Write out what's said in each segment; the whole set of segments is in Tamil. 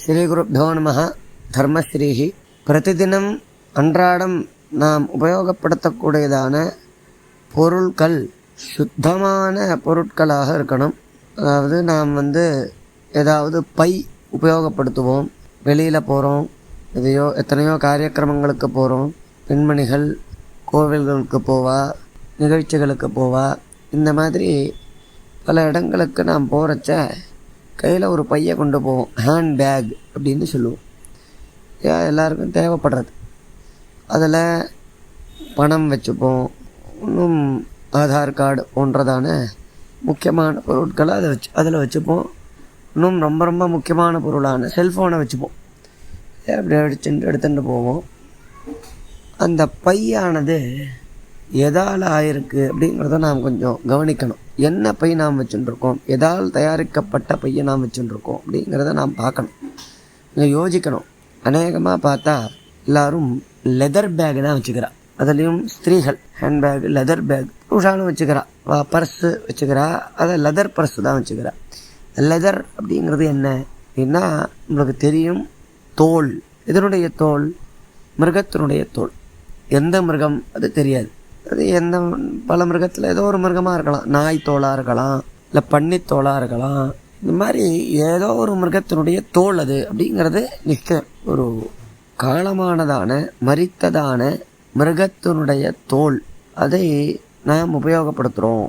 ஸ்ரீகுருப்தோ நம தர்மஸ்ரீஹி. பிரதிதினம் அன்றாடம் நாம் உபயோகப்படுத்தக்கூடியதான பொருட்கள் சுத்தமான பொருட்களாக இருக்கணும். அதாவது நாம் வந்து ஏதாவது பை உபயோகப்படுத்துவோம். வெளியில் போகிறோம் எதையோ எத்தனையோ காரியக்கிரமங்களுக்கு போகிறோம் பெண்மணிகள் கோவில்களுக்கு போவா நிகழ்ச்சிகளுக்கு போவா. இந்த மாதிரி பல இடங்களுக்கு நாம் போகிறச்ச கையில் ஒரு பையை கொண்டு போவோம். ஹேண்ட் பேக் அப்படின்னு சொல்லுவோம். ஏன் எல்லாருக்கும் தேவைப்படுறது. அதில் பணம் வச்சுப்போம். இன்னும் ஆதார் கார்டு போன்றதான முக்கியமான பொருட்களை அதை வச்சு அதில் வச்சுப்போம். இன்னும் ரொம்ப ரொம்ப முக்கியமான பொருளான செல்ஃபோனை வச்சுப்போம். அப்படி அடிச்சுட்டு எடுத்துகிட்டு போவோம். அந்த பையானது எதால் ஆயிருக்கு அப்படிங்கிறத நாம் கொஞ்சம் கவனிக்கணும். என்ன பை நாம் வச்சுட்டுருக்கோம் எதால் தயாரிக்கப்பட்ட பையை நாம் வச்சுட்டுருக்கோம் அப்படிங்கிறத நாம் பார்க்கணும். இங்கே யோசிக்கணும். அநேகமாக பார்த்தா எல்லாரும் லெதர் பேக் தான் வச்சுக்கிறா. அதுலேயும் ஸ்திரீகள் ஹேண்ட் பேக் லெதர் பேக் புருஷாலும் வச்சுக்கிறா. பர்ஸு வச்சுக்கிறா. அதை லெதர் பர்ஸு தான் வச்சுக்கிறா. லெதர் அப்படிங்கிறது என்ன? அப்படின்னா நம்மளுக்கு தெரியும் தோல். இதனுடைய தோல்? மிருகத்தினுடைய தோல். எந்த மிருகம்? அது தெரியாது. அது எந்த பல மிருகத்தில் ஏதோ ஒரு மிருகமாக இருக்கலாம். நாய் தோலாக இருக்கலாம் இல்லை பன்னித் தோலாக இருக்கலாம். இந்த மாதிரி ஏதோ ஒரு மிருகத்தினுடைய தோல் அது அப்படிங்கிறது நிச்சயம் ஒரு காலமானதான மரித்ததான மிருகத்தினுடைய தோல். அதை நாம் உபயோகப்படுத்துகிறோம்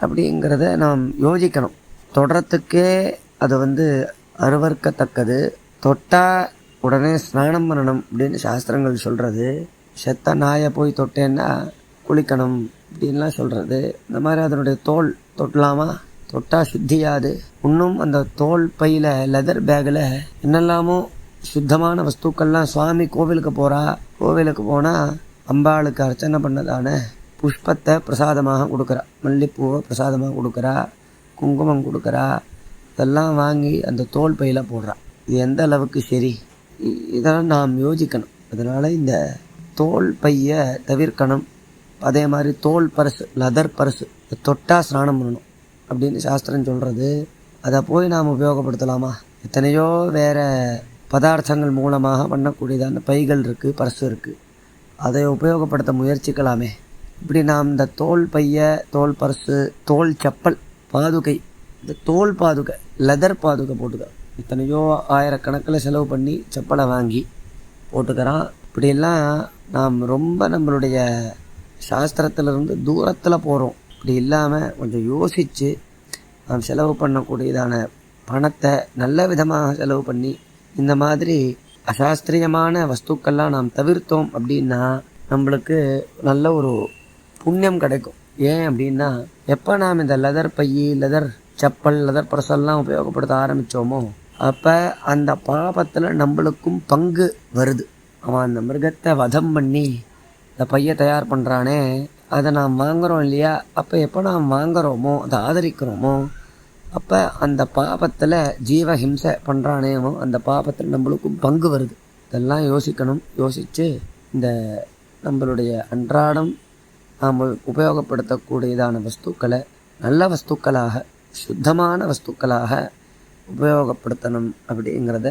அப்படிங்கிறத நாம் யோசிக்கணும். தொடரத்துக்கே அது வந்து அருவறுக்கத்தக்கது. தொட்டால் உடனே ஸ்நானம் பண்ணணும் அப்படின்னு சாஸ்திரங்கள் சொல்கிறது செத்த நாயை போய் தொட்டேன்னா குளிக்கணும் அப்படின்லாம் சொல்கிறது இந்த மாதிரி அதனுடைய தோல் தொட்டலாமா? தொட்டால் சுத்தியாது. இன்னும் அந்த தோல் பையில் லெதர் பேக்கில் என்னெல்லாமோ சுத்தமான வஸ்துக்கள்லாம் சுவாமி கோவிலுக்கு போகிறா கோவிலுக்கு போனால் அம்பாளுக்கு அர்ச்சனை பண்ணதான புஷ்பத்தை பிரசாதமாக கொடுக்குறா. மல்லிப்பூவை பிரசாதமாக கொடுக்குறா. குங்குமம் கொடுக்குறா. இதெல்லாம் வாங்கி அந்த தோல் பையில் போடுறா. இது எந்த அளவுக்கு சரி? இதெல்லாம் நாம் யோசிக்கணும். அதனால் இந்த தோல் பையை தவிர்க்கணும். அதே மாதிரி தோல் பரசு லெதர் பரசு தொட்டா ஸ்நானம் பண்ணணும் அப்படின்னு சாஸ்திரம் சொல்கிறது அதை போய் நாம் உபயோகப்படுத்தலாமா? எத்தனையோ வேறு பதார்த்தங்கள் மூலமாக பண்ணக்கூடியதான பைகள் இருக்குது பர்ஸ் இருக்குது அதை உபயோகப்படுத்த முயற்சிக்கலாமே. இப்படி நாம் இந்த தோல் பைய தோல் பர்ஸு தோல் செப்பல் பாதுகை இந்த தோல் பாதுகை லெதர் பாதுகை போட்டுக்க. இத்தனையோ ஆயிரக்கணக்கில் செலவு பண்ணி செப்பலை வாங்கி போட்டுக்கிறான். இப்படியெல்லாம் நாம் ரொம்ப நம்மளுடைய சாஸ்திரத்திலிருந்து தூரத்தில் போகிறோம் இப்படி இல்லாமல் கொஞ்சம் யோசித்து நாம் செலவு பண்ணக்கூடியதான பணத்தை நல்ல விதமாக செலவு பண்ணி இந்த மாதிரி அசாஸ்திரியமான வஸ்துக்கள்லாம் நாம் தவிர்த்தோம் அப்படின்னா நம்மளுக்கு நல்ல ஒரு புண்ணியம் கிடைக்கும். ஏன் அப்படின்னா எப்போ நாம் இந்த லெதர் பையி லெதர் செப்பல் லெதர் பர்சல்லாம் உபயோகப்படுத்த ஆரம்பித்தோமோ அப்போ அந்த பாபத்தில் நம்மளுக்கும் பங்கு வருது. அவன் அந்த மிருகத்தை வதம் பண்ணி இந்த பையை தயார் பண்ணுறானே அதை நாம் வாங்குறோம் இல்லையா? அப்போ எப்போ நாம் வாங்குறோமோ அதை ஆதரிக்கிறோமோ அப்போ அந்த பாபத்தில் ஜீவஹிம்சை பண்ணுறானேமோ அந்த பாபத்தில் நம்மளுக்கும் பங்கு வருது. இதெல்லாம் யோசிக்கணும். யோசித்து இந்த நம்மளுடைய அன்றாடம் நாம் உபயோகப்படுத்தக்கூடியதான வஸ்துக்களை நல்ல வஸ்துக்களாக சுத்தமான வஸ்துக்களாக உபயோகப்படுத்தணும் அப்படிங்கிறத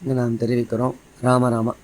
இங்கே நாம் தெரிவிக்கிறோம். ராமராமா